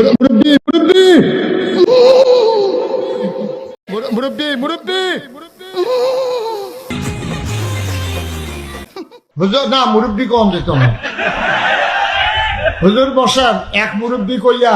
মুর- মুরব্বি মুরব্বি! মুর- মুরব্বি মুরব্বি! হুজুর না মুরব্বি কম না। হুজুর বসান এক মুরব্বি কইয়া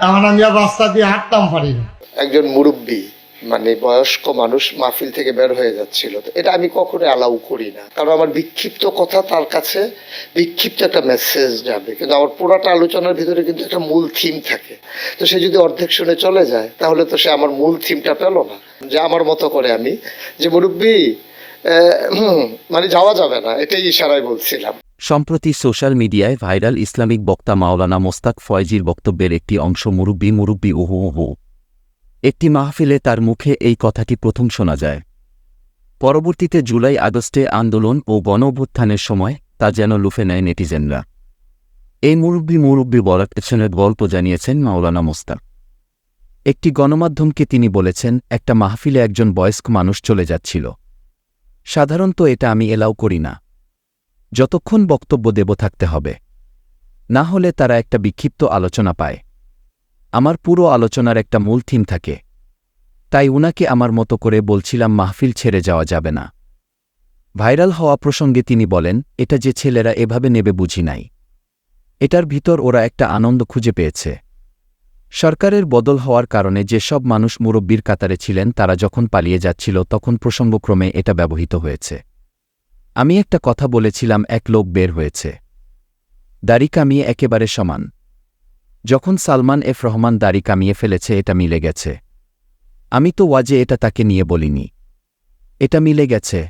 আমার আমি রাস্তা দিয়ে হাঁটতাম পারি না। একজন মুরব্বী। মানে বয়স্ক মানুষ মাহফিল থেকে বের হয়ে যাচ্ছিল। এটা আমি কখনো অ্যালাউ করি না। কারণ আমার বিক্ষিপ্ত কথা তার কাছে বিক্ষিপ্ত একটা মেসেজ যাবে। কিন্তু আমার পুরাটা আলোচনার ভিতরে কিন্তু একটা মূল থিম থাকে। তো সে যদি অর্ধেক শুনে চলে যায়, তাহলে তো সে আমার মূল থিমটা পেল না। যে আমার মতো করে আমি। যে মুরব্বী মানে যাওয়া যাবে না। এটাই ইশারায় বলছিলাম। সম্প্রতি সোশ্যাল মিডিয়ায় ভাইরাল ইসলামিক বক্তা মাওলানা মোস্তাক ফয়জির বক্তব্যের একটি অংশ মুরব্বি মুরব্বি ওহু ওহু একটি মাহফিলে তার মুখে এই কথাটি প্রথম শোনা যায়। পরবর্তীতে জুলাই আগস্টে আন্দোলন ও গণ অভ্যুত্থানের সময় তা যেন লুফে নেয় নেটিজেনরা। এই মুরব্বি মুরব্বি বলার পেছনের গল্প জানিয়েছেন মাওলানা মোস্তাক। একটি গণমাধ্যমকে তিনি বলেছেন, একটা মাহফিলে একজন বয়স্ক মানুষ চলে যাচ্ছিল। সাধারণত এটা আমি এলাও করি না। যতক্ষণ বক্তব্য দেব থাকতে হবে। না হলে তারা একটা বিক্ষিপ্ত আলোচনা পায়। আমার পুরো আলোচনার একটা মূল থিম থাকে। তাই উনাকে আমার মতো করে বলছিলাম, মাহফিল ছেড়ে যাওয়া যাবে না। ভাইরাল হওয়া প্রসঙ্গে তিনি বলেন, এটা যে ছেলেরা এভাবে নেবে বুঝি নাই। এটার ভিতর ওরা একটা আনন্দ খুঁজে পেয়েছে। সরকারের বদল হওয়ার কারণে যেসব মানুষ মুরব্বীর কাতারে ছিলেন, তারা যখন পালিয়ে যাচ্ছিল, তখন প্রসঙ্গক্রমে এটা ব্যবহৃত হয়েছে। আমি একটা কথা বলেছিলাম, এক লোক বের হয়েছে। দাড়ি কামিয়ে একেবারে সমান। যখন সালমান এফ রহমান দাড়ি কামিয়ে ফেলেছে, এটা মিলে গেছে। আমি তো ওয়াজে এটা তাকে নিয়ে বলিনি। এটা মিলে গেছে।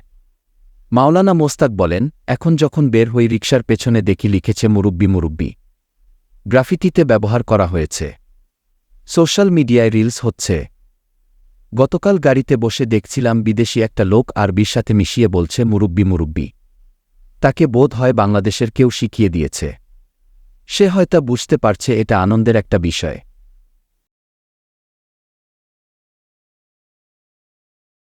মাওলানা মোস্তাক বলেন, এখন যখন বের হই রিকশার পেছনে দেখি লিখেছে মুরব্বি মুরব্বি। গ্রাফিতিতে ব্যবহার করা হয়েছে। সোশ্যাল মিডিয়ায় রিলস হচ্ছে। গতকাল গাড়িতে বসে দেখছিলাম বিদেশি একটা লোক আরবির সাথে মিশিয়ে বলছে মুরব্বি মুরব্বি। তাকে বোধ হয় বাংলাদেশের কেউ শিখিয়ে দিয়েছে। সে হয়তো বুঝতে পারছে এটা আনন্দের একটা বিষয়।